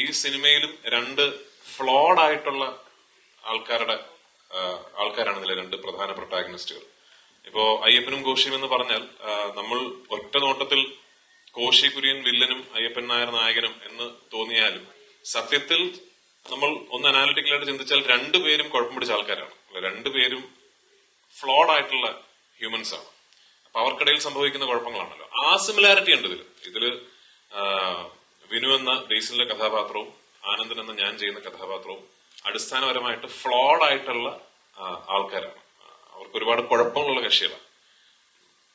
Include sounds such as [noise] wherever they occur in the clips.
ഈ സിനിമയിലും രണ്ട് ഫ്ലോഡ് ആയിട്ടുള്ള ആൾക്കാരുടെ ആൾക്കാരാണ് ഇതിലെ രണ്ട് പ്രധാന പ്രൊട്ടാഗനിസ്റ്റുകൾ ഇപ്പോ അയ്യപ്പനും കോശിയും എന്ന് പറഞ്ഞാൽ നമ്മൾ ഒറ്റ നോട്ടത്തിൽ കോശി കുര്യൻ വില്ലനും അയ്യപ്പൻ നായർ നായകനും എന്ന് തോന്നിയാലും സത്യത്തിൽ നമ്മൾ ഒന്ന് അനാലിറ്റിക്കലായിട്ട് ചിന്തിച്ചാൽ രണ്ടുപേരും കുഴപ്പം പിടിച്ച ആൾക്കാരാണ്. രണ്ടുപേരും ഫ്ലോഡ് ആയിട്ടുള്ള ഹ്യൂമൻസ് ആണ്. അപ്പൊ അവർക്കിടയിൽ സംഭവിക്കുന്ന കുഴപ്പങ്ങളാണല്ലോ. ആ സിമിലാരിറ്റി ഉണ്ട് ഇതിൽ ഇതിൽ വിനു എന്ന ബേസിലെ കഥാപാത്രവും ആനന്ദൻ എന്ന ഞാൻ ചെയ്യുന്ന കഥാപാത്രവും അടിസ്ഥാനപരമായിട്ട് ഫ്ലോഡ് ആയിട്ടുള്ള ആൾക്കാരാണ്. അവർക്ക് ഒരുപാട് കുഴപ്പങ്ങളുള്ള കക്ഷികളാണ്.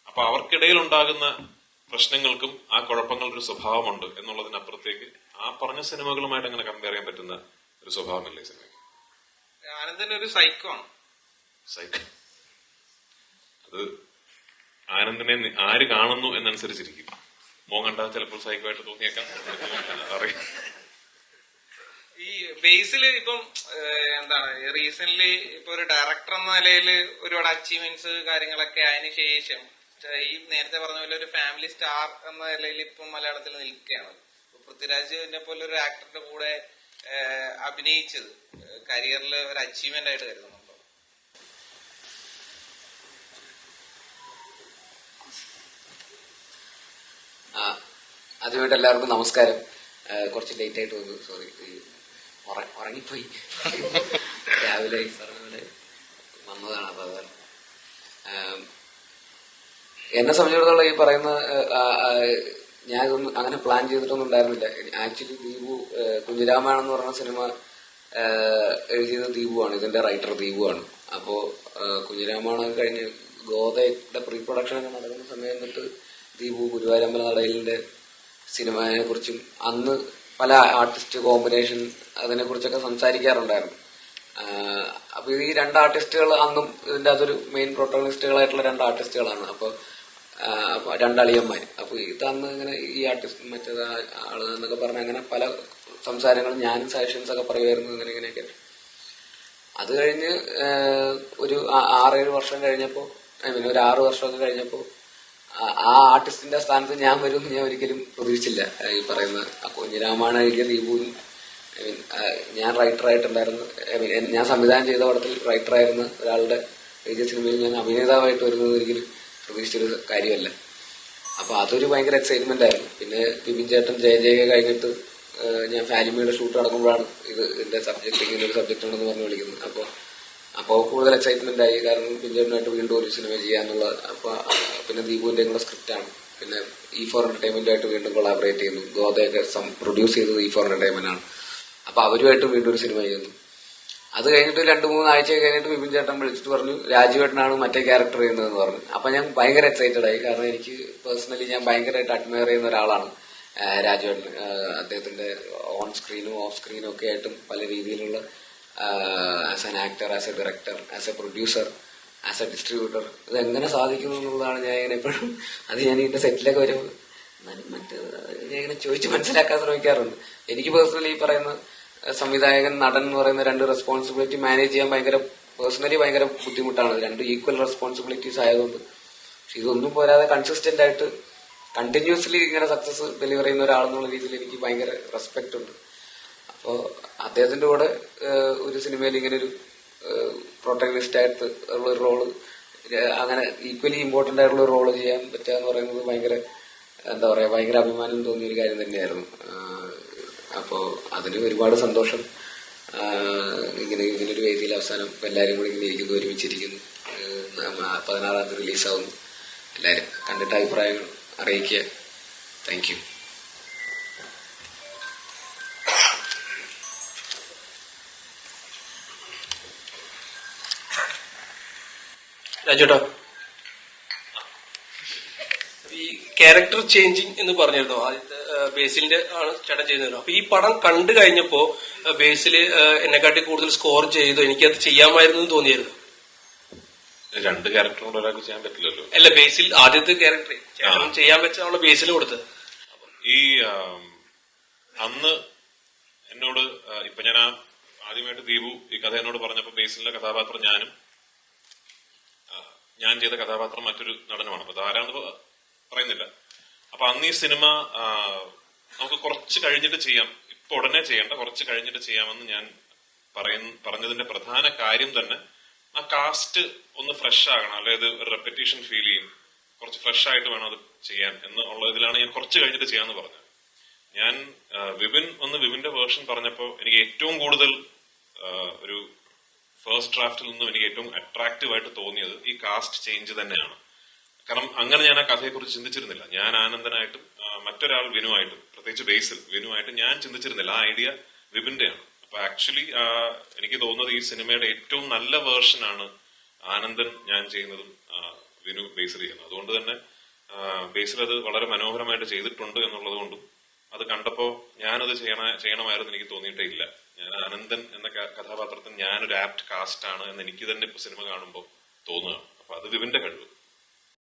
അപ്പൊ അവർക്കിടയിൽ ഉണ്ടാകുന്ന പ്രശ്നങ്ങൾക്കും ആ കുഴപ്പങ്ങൾ ഒരു സ്വഭാവമുണ്ട് എന്നുള്ളതിനപ്പുറത്തേക്ക് ആ പറഞ്ഞ സിനിമകളുമായിട്ട് അങ്ങനെ കമ്പയർ ചെയ്യാൻ പറ്റുന്ന ഒരു സ്വഭാവമില്ല ഈ സിനിമയ്ക്ക്. ആനന്ദൻ ഒരു സൈക്കോ ആണ്. സൈക്കോ അത് ആനന്ദനെ ആര് കാണുന്നു എന്നനുസരിച്ചിരിക്കും. മോൻ കണ്ടാൽ ചിലപ്പോൾ സൈക്കോ തോന്നിയേക്കാം. [laughs] അറിയാം. ഈ ബേസിൽ ഇപ്പം എന്താണ് റീസെന്റ് ഇപ്പൊ ഒരു ഡയറക്ടർ എന്ന നിലയിൽ ഒരുപാട് അച്ചീവ്മെന്റ്സ് കാര്യങ്ങളൊക്കെ അതിന് ശേഷം ഈ നേരത്തെ പറഞ്ഞ പോലെ ഒരു ഫാമിലി സ്റ്റാർ എന്ന നിലയിൽ ഇപ്പം മലയാളത്തിൽ നിൽക്കുകയാണ്. പൃഥ്വിരാജിനെ പോലെ ഒരു ആക്ടറിന്റെ കൂടെ അഭിനയിച്ചത് കരിയറിൽ ഒരു അച്ചീവ്മെന്റ് ആയിട്ട് കരുതുന്നുണ്ടോ ആ, ആദ്യമായിട്ട് എല്ലാവർക്കും നമസ്കാരം. കുറച്ച് ലേറ്റ് ആയിട്ട് വന്നു. സോറി ഉറങ്ങിപ്പോയി. രാവിലെ വന്നതാണ് അപ്പൊ എന്നെ സംബന്ധിച്ചിടത്തോളം ഈ പറയുന്ന ഞാൻ അങ്ങനെ പ്ലാൻ ചെയ്തിട്ടൊന്നും ഉണ്ടായിരുന്നില്ല. ആക്ച്വലി ദീപു കുഞ്ഞിരാമായണം എന്ന് പറഞ്ഞ സിനിമ എഴുതിയത് ദീപുവാണ്. ഇതിന്റെ റൈറ്റർ ദീപുവാണ്. അപ്പോ കുഞ്ഞിരാമായണം കഴിഞ്ഞ് ഗോതയുടെ പ്രീ പ്രൊഡക്ഷൻ ഒക്കെ നടക്കുന്ന സമയം തൊട്ട് ദീപു ഗുരുവായൂരമ്പല നടയിലിന്റെ സിനിമയെ കുറിച്ചും അന്ന് പല ആർട്ടിസ്റ്റ് കോമ്പിനേഷൻ അതിനെക്കുറിച്ചൊക്കെ സംസാരിക്കാറുണ്ടായിരുന്നു. അപ്പോൾ അപ്പൊ ഈ രണ്ട് ആർട്ടിസ്റ്റുകൾ അന്നും ഇതിന്റെ അതൊരു മെയിൻ പ്രൊട്ടോണിസ്റ്റുകളായിട്ടുള്ള രണ്ട് ആർട്ടിസ്റ്റുകളാണ് അപ്പോൾ രണ്ടളിയന്മാർ അപ്പോൾ ഇത് അന്ന് ഇങ്ങനെ ഈ ആർട്ടിസ്റ്റ് മറ്റേത് ആൾ എന്നൊക്കെ പറഞ്ഞ അങ്ങനെ പല സംസാരങ്ങളും ഞാനും സജഷൻസ് ഒക്കെ പറയുമായിരുന്നു ഇങ്ങനെ ഇങ്ങനെയൊക്കെ. അത് കഴിഞ്ഞ് ഒരു ആറേഴ് വർഷം കഴിഞ്ഞപ്പോൾ ഐ മീൻ ഒരു ആറ് വർഷമൊക്കെ കഴിഞ്ഞപ്പോ ആ- ആർട്ടിസ്റ്റിന്റെ സ്ഥാനത്ത് ഞാൻ വരും ഞാൻ ഒരിക്കലും പ്രതീക്ഷിച്ചില്ല. ഈ പറയുന്ന കുഞ്ഞിരാമാണ് എഴുതിയ ദീപുവും ഐ മീൻ ഞാൻ റൈറ്റർ ആയിട്ടുണ്ടായിരുന്നു. ഐ മീൻ ഞാൻ സംവിധാനം ചെയ്ത പടത്തിൽ റൈറ്റർ ആയിരുന്ന ഒരാളുടെ എഴുതിയ സിനിമയിൽ ഞാൻ അഭിനേതാവായിട്ട് വരുന്നത് ഒരിക്കലും പ്രതീക്ഷിച്ചൊരു കാര്യമല്ല. അപ്പൊ അതൊരു ഭയങ്കര എക്സൈറ്റ്മെന്റ് ആയിരുന്നു. പിന്നെ ബിബിൻ ചേട്ടൻ ജയ ജയ കഴിഞ്ഞിട്ട് ഞാൻ ഫാലിമിയുടെ ഷൂട്ട് നടക്കുമ്പോഴാണ് ഇത് ഇതിന്റെ സബ്ജക്ട് ഇങ്ങനെ ഒരു സബ്ജക്ട് ഉണ്ടെന്ന് പറഞ്ഞു വിളിക്കുന്നത്. അപ്പൊ അപ്പൊ കൂടുതൽ എക്സൈറ്റ്മെന്റ് ആയി. കാരണം ബിൻചേട്ടനായിട്ട് വീണ്ടും ഒരു സിനിമ ചെയ്യാന്നുള്ള അപ്പൊ ആ, പിന്നെ ദീപുവിന്റെ കൂടെ സ്ക്രിപ്റ്റ് ആണ്. പിന്നെ ഇ ഫോർ എന്റർടൈൻമെന്റ് ആയിട്ട് വീണ്ടും കൊളാബറേറ്റ് ചെയ്യുന്നു. ഗോതയൊക്കെ പ്രൊഡ്യൂസ് ചെയ്തത് ഇ ഫോർ എന്റർടൈൻമെന്റ് ആണ്. അപ്പൊ അവരുമായിട്ട് വീണ്ടും ഒരു സിനിമ ചെയ്യുന്നു. അത് കഴിഞ്ഞിട്ട് രണ്ടു മൂന്ന് ആഴ്ച കഴിഞ്ഞിട്ട് വിപിൻ ചേട്ടൻ വിളിച്ചിട്ട് പറഞ്ഞു രാജുവേട്ടനാണ് മറ്റേ ക്യാരക്ടർ ചെയ്യുന്നതെന്ന് പറഞ്ഞു. അപ്പൊ ഞാൻ ഭയങ്കര എക്സൈറ്റഡ് ആയി. കാരണം എനിക്ക് പേഴ്സണലി ഞാൻ ഭയങ്കരമായിട്ട് അഡ്മയർ ചെയ്യുന്ന ഒരാളാണ് രാജുവേട്ടൻ അദ്ദേഹത്തിന്റെ ഓൺ സ്ക്രീനും ഓഫ് സ്ക്രീനും ഒക്കെ ആയിട്ടും പല രീതിയിലുള്ള as an actor as a director as a producer as a distributor എങ്ങനെ സാധിക്കുന്നു എന്നുള്ളതാണ് ഞാൻ ഇങ്ങനെ എപ്പോഴും അത് ഞാൻ ഇതിന്റെ സെറ്റിലൊക്കെ വരുമ്പോൾ എന്നാലും മറ്റേ ഞാൻ ഇങ്ങനെ ചോദിച്ച് മനസ്സിലാക്കാൻ ശ്രമിക്കാറുണ്ട്. എനിക്ക് പേഴ്സണലി ഈ പറയുന്ന സംവിധായകൻ നടൻ എന്ന് പറയുന്ന രണ്ട് റെസ്പോൺസിബിലിറ്റി മാനേജ് ചെയ്യാൻ ഭയങ്കര പേഴ്സണലി ഭയങ്കര ബുദ്ധിമുട്ടാണ്. രണ്ട് ഈക്വൽ റെസ്പോൺസിബിലിറ്റീസ് ആയതുകൊണ്ട്. പക്ഷെ ഇതൊന്നും പോരാതെ കൺസിസ്റ്റന്റ് ആയിട്ട് കണ്ടിന്യൂസ്ലി ഇങ്ങനെ സക്സസ് ഡെലിവർ ചെയ്യുന്ന ഒരാളെന്നുള്ള രീതിയിൽ എനിക്ക് ഭയങ്കര റെസ്പെക്ട് ഉണ്ട്. അപ്പോ അദ്ദേഹത്തിന്റെ കൂടെ ഒരു സിനിമയിൽ ഇങ്ങനെ ഒരു പ്രൊട്ടഗനിസ്റ്റ് ആയിട്ട് ഉള്ള ഒരു റോൾ അങ്ങനെ ഈക്വലി ഇമ്പോർട്ടന്റ് ആയിട്ടുള്ള ഒരു റോൾ ചെയ്യാൻ പറ്റുക എന്ന് പറയുന്നത് ഭയങ്കര എന്താ പറയാ ഭയങ്കര അഭിമാനം തോന്നിയ ഒരു കാര്യം തന്നെയായിരുന്നു. അപ്പോ അതിന് ഒരുപാട് സന്തോഷം. ഇങ്ങനെ ഇങ്ങനൊരു വേദിയിൽ അവസാനം എല്ലാവരും കൂടി ഇങ്ങനെ ഇരിക്കുന്നു ഒരുമിച്ചിരിക്കുന്നു. പതിനാറാം തീയതി റിലീസാവുന്നു എല്ലാവരും കണ്ടിട്ട് അഭിപ്രായങ്ങൾ അറിയിക്കുക. താങ്ക് യു രാജേട്ടാ. ഈ ക്യാരക്ടർ ചേഞ്ചിങ് എന്ന് പറഞ്ഞിരുന്നു? ആദ്യത്തെ ബേസിലിന്റെ ആണ് ചേട്ടൻ ചെയ്യുന്നത്. അപ്പൊ ഈ പടം കണ്ടു കഴിഞ്ഞപ്പോ ബേസിൽ ബേസിൽ എന്നെക്കാട്ടി കൂടുതൽ സ്കോർ ചെയ്തു. എനിക്കത് ചെയ്യാമായിരുന്നു എന്ന് തോന്നിയായിരുന്നു. രണ്ട് ക്യാരക്ടറും ഒരാൾക്ക് ചെയ്യാൻ പറ്റില്ലല്ലോ. അല്ല ബേസിൽ ആദ്യത്തെ ക്യാരക്ടർ ചേട്ടൻ ചെയ്യാൻ വെച്ചാണ് ബേസിൽ കൊടുത്തത്. ഈ അന്ന് എന്നോട് ഇപ്പൊ ഞാൻ ആദ്യമായിട്ട് ദീപു ഈ കഥ എന്നോട് പറഞ്ഞപ്പോ ബേസിലെ കഥാപാത്രം ഞാനും ഞാൻ ചെയ്ത കഥാപാത്രം മറ്റൊരു നടനുമാണ്. അപ്പൊ പ- പറയുന്നില്ല. അപ്പൊ അന്ന് ഈ സിനിമ നമുക്ക് കുറച്ച് കഴിഞ്ഞിട്ട് ചെയ്യാം. ഇപ്പൊ ഉടനെ ചെയ്യേണ്ട കുറച്ച് കഴിഞ്ഞിട്ട് ചെയ്യാമെന്ന് ഞാൻ പറഞ്ഞതിന്റെ പ്രധാന കാര്യം തന്നെ ആ കാസ്റ്റ് ഒന്ന് ഫ്രഷ് ആകണം. അതായത് ഒരു റെപ്പറ്റീഷൻ ഫീൽ ചെയ്യും. കുറച്ച് ഫ്രഷ് ആയിട്ട് വേണം അത് ചെയ്യാൻ എന്ന് ഉള്ളതിലാണ് ഞാൻ കുറച്ച് കഴിഞ്ഞിട്ട് ചെയ്യാന്ന് പറഞ്ഞത്. ഞാൻ വിപിൻ ഒന്ന് വിപിന്റെ വേർഷൻ പറഞ്ഞപ്പോൾ എനിക്ക് ഏറ്റവും കൂടുതൽ ഒരു ഫസ്റ്റ് ഡ്രാഫ്റ്റിൽ നിന്നും എനിക്ക് ഏറ്റവും അട്രാക്റ്റീവ് ആയിട്ട് തോന്നിയത് ഈ കാസ്റ്റ് ചേഞ്ച് തന്നെയാണ്. കാരണം അങ്ങനെ ഞാൻ ആ കഥയെക്കുറിച്ച് ചിന്തിച്ചിരുന്നില്ല. ഞാൻ ആനന്ദനായിട്ടും മറ്റൊരാൾ വിനുവായിട്ടും പ്രത്യേകിച്ച് ബേസിൽ വിനുവായിട്ടും ഞാൻ ചിന്തിച്ചിരുന്നില്ല. ആ ഐഡിയ വിപിന്റെയാണ് അപ്പൊ ആക്ച്വലി എനിക്ക് തോന്നുന്നത് ഈ സിനിമയുടെ ഏറ്റവും നല്ല വേർഷൻ ആണ് ആനന്ദൻ ഞാൻ ചെയ്യുന്നതും വിനു ബേസിൽ ചെയ്യുന്നത്. അതുകൊണ്ട് തന്നെ ബേസിൽ അത് വളരെ മനോഹരമായിട്ട് ചെയ്തിട്ടുണ്ട് എന്നുള്ളത് കൊണ്ടും അത് കണ്ടപ്പോ ഞാനത് ചെയ്യണ ചെയ്യണമായിരുന്നു എനിക്ക് തോന്നിയിട്ടേ ഇല്ല. ഞാൻ അനന്തൻ എന്ന കഥാപാത്രത്തിന് ഞാനൊരു ആപ്റ്റ് കാസ്റ്റ് ആണ് എന്ന് എനിക്ക് തന്നെ ഇപ്പൊ സിനിമ കാണുമ്പോൾ തോന്നുകയാണ്. അപ്പൊ അത് വിവിന്റെ കഴിവ്.